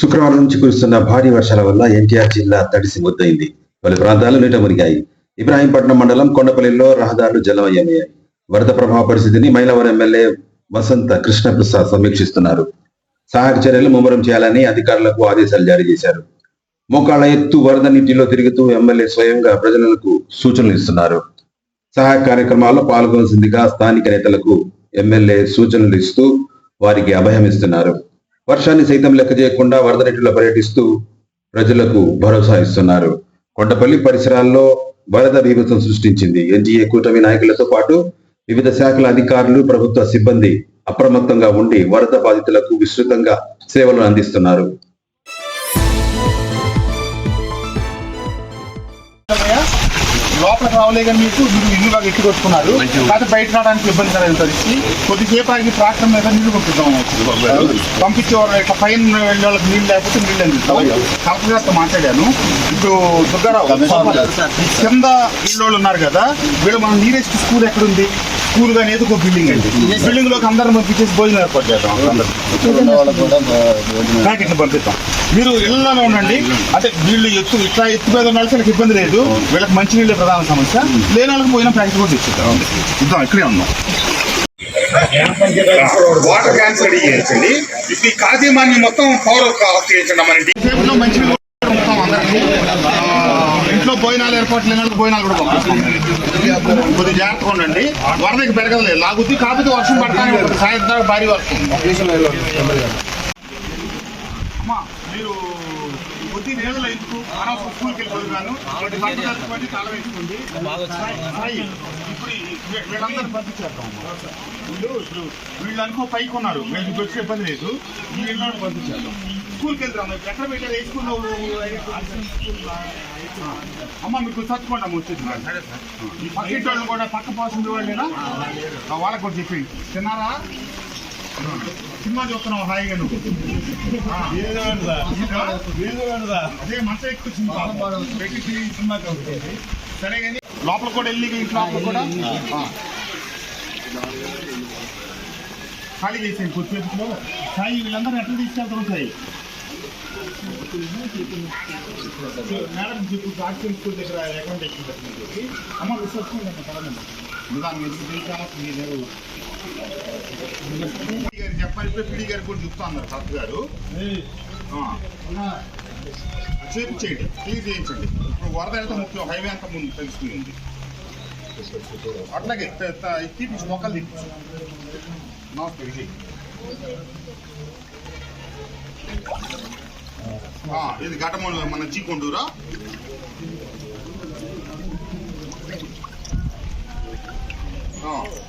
శుక్రవారం నుంచి కురుస్తున్న భారీ వర్షాల వల్ల ఎన్టీఆర్ జిల్లా తడిసి ముద్దయింది. పలు ప్రాంతాలు నీట మునిగాయి. ఇబ్రాహీంపట్నం మండలం కొండపల్లిలో రహదారులు జలమయమయ్యాయి. వరద ప్రభావ పరిస్థితిని మైలవరం ఎమ్మెల్యే వసంత కృష్ణప్రసాద్ సమీక్షిస్తున్నారు. సహాయక చర్యలు ముమ్మరం చేయాలని అధికారులకు ఆదేశాలు జారీ చేశారు. మోకాళ్ళ ఎత్తు వరద నీటిలో తిరుగుతూ ఎమ్మెల్యే స్వయంగా ప్రజలకు సూచనలు ఇస్తున్నారు. సహాయ కార్యక్రమాల్లో పాల్గొనాల్సిందిగా స్థానిక నేతలకు ఎమ్మెల్యే సూచనలు ఇస్తూ వారికి అభయం ఇస్తున్నారు. వర్షాన్ని సైతం లెక్క చేయకుండా వరద నీటిలో పర్యటిస్తూ ప్రజలకు భరోసా ఇస్తున్నారు. కొండపల్లి పరిసరాల్లో వరద బీభత్సం సృష్టించింది. ఎన్జీఏ కూటమి నాయకులతో పాటు వివిధ శాఖల అధికారులు ప్రభుత్వ సిబ్బంది అప్రమత్తంగా ఉండి వరద బాధితులకు విస్తృతంగా సేవలు అందిస్తున్నారు. లోపలికి రావలే కానీ మీకు మీరు ఇల్లుగా గట్టి కొట్టుకున్నారు కాకపోతే బయట రావడానికి ఇబ్బంది పరిస్థితి కొద్దిసేపు ఆగి ట్రాక్టర్ మీద నీళ్ళు పంపిద్దాం పంపించేవారు ఇట్లా పైన వెళ్ళే వాళ్ళకి నీళ్ళు లేకపోతే నీళ్ళు అందిస్తాం కలెక్టర్ గారితో మాట్లాడాను. ఇప్పుడు దుర్గారావు కింద ఇళ్ళు ఉన్నారు కదా వీళ్ళు మనం నీరెస్ట్ స్కూల్ ఎక్కడుంది? స్కూల్ కానీ ఏదో ఒక బిల్డింగ్ అండి. బిల్డింగ్లోకి అందరం పంపించేసి భోజనం ఏర్పాటు చేద్దాం. ప్యాకెట్లు పంపిస్తాం. మీరు ఇళ్ళలో ఉండండి. అంటే వీళ్ళు ఎత్తు ఇట్లా ఎత్తు మీద ఉన్న వాళ్ళకి ఇబ్బంది లేదు. వీళ్ళకి మంచి నీళ్ళే ప్రధాన సమస్య. లేని వాళ్ళకి పోయిన ప్యాకెట్ కూడా తెచ్చిద్దాం. ఇద్దాం ఇక్కడే ఉన్నాం. వాటర్ క్యాన్స్ రెడీ చేయించండి ఇప్పుడు ఈ కాజీమాన్ని మొత్తం పవర్ ఆఫ్ చేయించండి మన మంచి మొత్తం అందరికీ భోజనాలు ఏర్పాట్లు లేని భోజనాలు కూడా పంపిస్తాం. కొద్దిగా జాగ్రత్తగా ఉండండి. వరదకి పెరగలేదు లాగుద్ది కాకపోతే వర్షం పడతానే ఉంటుంది. సాయంత్రం భారీ వర్షం. మీరు కొద్ది నేలలో ఎందుకు అనవసరం స్కూల్కి వెళ్ళిపోతున్నాను వాటి బట్టలు కట్టుకోండి తల వేసుకోండి. ఇప్పుడు వీళ్ళందరూ పంపించేద్దాం వీళ్ళు ఇప్పుడు వీళ్ళు అనుకో పైకి ఉన్నారు. వీళ్ళకి వచ్చే ఇబ్బంది లేదు. ఈ వీళ్ళని పంపించేద్దాం. స్కూల్కి వెళ్తాం ఎక్కడ పెట్టారు? ఏ స్కూల్లో అమ్మ మీకు చచ్చుకోండి అమ్మ వచ్చేది ఈ పక్కింటి వాళ్ళు కూడా పక్క పాసింది వాళ్ళేనా? వాళ్ళకి కూడా చెప్పండి తిన్నారా? సినిమా చూస్తున్నావు హాయిగా నువ్వు. అదే మంట ఎక్కువ సినిమా. పెట్టి సినిమా. సరే కానీ లోపల కూడా వెళ్ళి ఇంటి లోపల కూడా. ఖాళీ చేసాను కొద్దిసేపులో సాయి వీళ్ళందరూ ఎట్లా తీసుకెళ్తారు సాయి మేడం ఇప్పుడు డాక్టర్ స్కూల్ దగ్గర అకౌంట్ ఎక్కువ అమ్మ విశ్వసుకోండి అమ్మ పడదండి నిదానం మీరు తెలిసామో మీరు చెప్పాలి పిడి గారు కూడా చెప్తా అన్నారు సత్ గారు ఆ. చేయించేయండి క్లియర్ చేయించండి ఇప్పుడు వరద ఎంత ముఖ్యం హైవే అంత ముందు తెలుసుకుంది అట్లాగే త- తీపించు మొక్కలు తీపించు నమస్తే విజయ్ ఇది ఘటమూల మన చీకొండూరా Oh.